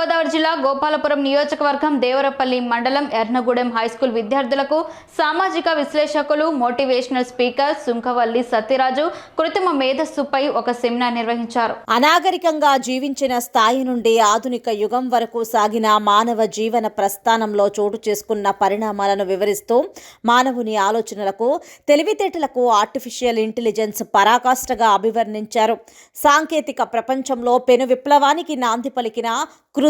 తూర్పుగోదావరి జిల్లా గోపాలపురం నియోజకవర్గం దేవరపల్లి మండలం ఎర్నగూడెం హైస్కూల్ విద్యార్థులకు సామాజిక విశ్లేషకులు మోటివేషనల్ స్పీకర్ సుంకవల్లి సత్యరాజు కృత్రిమ మేధస్సుపై ఒక సెమినార్ నిర్వహించారు. అనాగరికంగా జీవించిన స్థాయి నుండి ఆధునిక యుగం వరకు సాగిన మానవ జీవన ప్రస్థానంలో చోటు చేసుకున్న పరిణామాలను వివరిస్తూ మానవుని ఆలోచనలకు తెలివితేటలకు ఆర్టిఫిషియల్ ఇంటెలిజెన్స్ పరాకాష్ఠగా అభివర్ణించారు. సాంకేతిక ప్రపంచంలో పెను విప్లవానికి నాంది పలికిన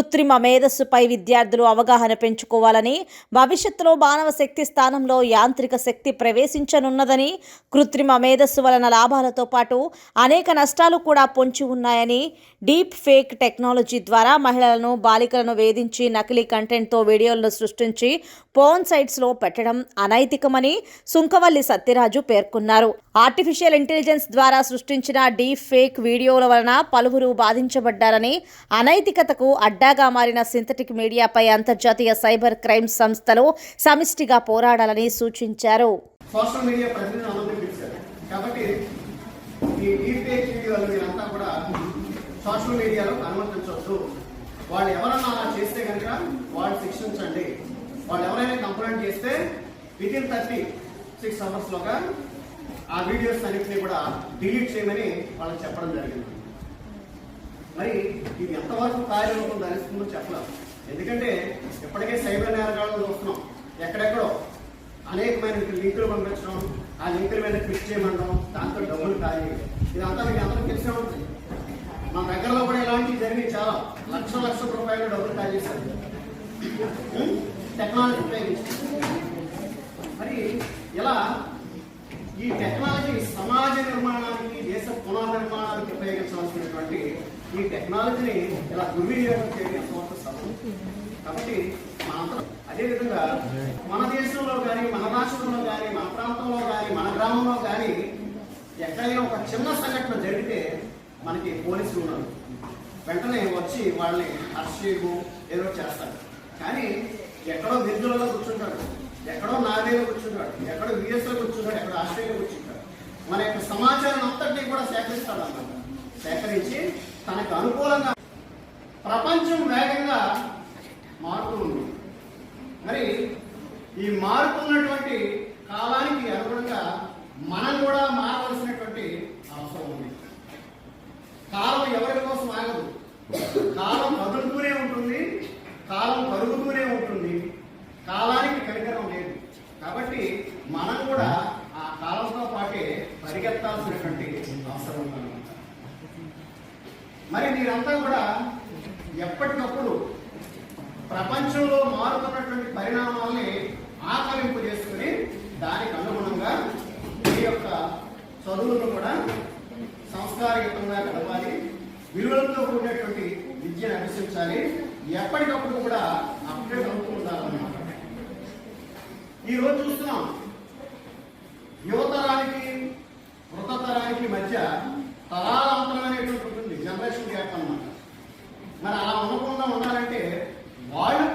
కృత్రిమ మేధస్సుపై విద్యార్థులు అవగాహన పెంచుకోవాలని భవిష్యత్తులో మానవ శక్తి స్థానంలో యాంత్రిక శక్తి ప్రవేశించనున్నదని కృత్రిమ మేధస్సు వలన లాభాలతో పాటు అనేక నష్టాలు కూడా పొంచి ఉన్నాయని డీప్ ఫేక్ టెక్నాలజీ ద్వారా మహిళలను బాలికలను వేధించి నకిలీ కంటెంట్తో వీడియోలను సృష్టించి పోన్ సైట్స్లో పెట్టడం అనైతికమని సుంకవల్లి సత్యరాజు పేర్కొన్నారు. ఆర్టిఫిషియల్ ఇంటెలిజెన్స్ ద్వారా సృష్టించిన డీప్ ఫేక్ వీడియోల వలన పలువురు బాధించబడ్డారని అనైతికతకు అడ్డాగా మారిన సింథటిక్ మీడియాపై అంతర్జాతీయ సైబర్ క్రైమ్ సంస్థలు సమిష్టిగా పోరాడాలని సూచించారు. సోషల్ మీడియా ప్రతినిధిని అందరూ కాబట్టి ఈ డీపేక్ వీడియోలు మీరంతా కూడా సోషల్ మీడియాలో అనుమతించవచ్చు వాళ్ళు ఎవరన్నా అలా చేస్తే కనుక వాళ్ళు శిక్షించండి. వాళ్ళు ఎవరైనా కంప్లైంట్ చేస్తే విత్ ఇన్ థర్టీ సిక్స్ అవర్స్లోగా ఆ వీడియోస్ అన్నింటినీ కూడా డిలీట్ చేయమని వాళ్ళకి చెప్పడం జరిగింది. మరి ఇది ఎంతవరకు కార్యరూపం ధరిస్తుందో చెప్పలేం. ఎందుకంటే ఇప్పటికే సైబర్ నేరగాళ్ళు చూస్తున్నాం. ఎక్కడెక్కడో అనేకమైన లింకులు పంపించడం ఆ లింకుల మీద క్లిక్ చేయమంటాం దాంతో డబ్బులు ఖాళీ ఇదంతా మీకు అందరూ తెలిసే ఉంటుంది. మా దగ్గరలో కూడా ఇలాంటివి జరిగినాయి చాలా. లక్ష లక్ష రూపాయలు డబ్బులు ఖాళీ చేశారు. టెక్నాలజీ ఉపయోగించి మరి ఇలా ఈ టెక్నాలజీ సమాజ నిర్మాణానికి టెక్నాలజీని ఇలా దుర్వినియోగం చేయడం సంస్థ సభ కాబట్టి మనందరం అదేవిధంగా మన దేశంలో కానీ మన రాష్ట్రంలో కానీ మన ప్రాంతంలో కానీ మన గ్రామంలో కానీ ఎక్కడైనా ఒక చిన్న సంఘటన జరిగితే మనకి పోలీసులు ఉన్నారు వెంటనే వచ్చి వాళ్ళని అరెస్ట్ చేయము ఏదో చేస్తారు. కానీ ఎక్కడో దిద్దులలో కూర్చుంటాడు. ఎక్కడో నార్వేలో కూర్చుంటాడు. ఎక్కడో యుఎస్లో కూర్చుంటాడు. ఎక్కడో ఆస్ట్రేలియా కూర్చుంటాడు. మన యొక్క సమాచారం అంతటినీ కూడా సేకరిస్తాడు అన్నమాట. సేకరించి తనకు అనుకూలంగా ప్రపంచం వేగంగా మారుతుంది. మరి ఈ మారుతున్నటువంటి కాలానికి అనుగుణంగా మనం కూడా మారవలసినటువంటి అవసరం ఉంది. కాలం ఎవరి కోసం ఆగదు. కాలం కదులుతూనే ఉంటుంది. కాలం కరుగుతూనే ఉంటుంది. కాలానికి కనికరం లేదు. కాబట్టి మనం కూడా ఆ కాలంతో పాటే పరిగెత్తాల్సినటువంటి అవసరం ఉంది. మరి మీరంతా కూడా ఎప్పటికప్పుడు ప్రపంచంలో మారుతున్నటువంటి పరిణామాల్ని ఆకలింపు చేసుకుని దానికి అనుగుణంగా మీ యొక్క చదువులను కూడా సంస్కారయుతంగా గడపాలి విలువలతో కూడినటువంటి విద్యను అభ్యసించాలి ఎప్పటికప్పుడు కూడా అప్డేట్ అవుతూ ఉండాలన్నమాట. ఈరోజు చూస్తున్నాం అలా ఉండకుండా ఉండాలంటే వాళ్ళు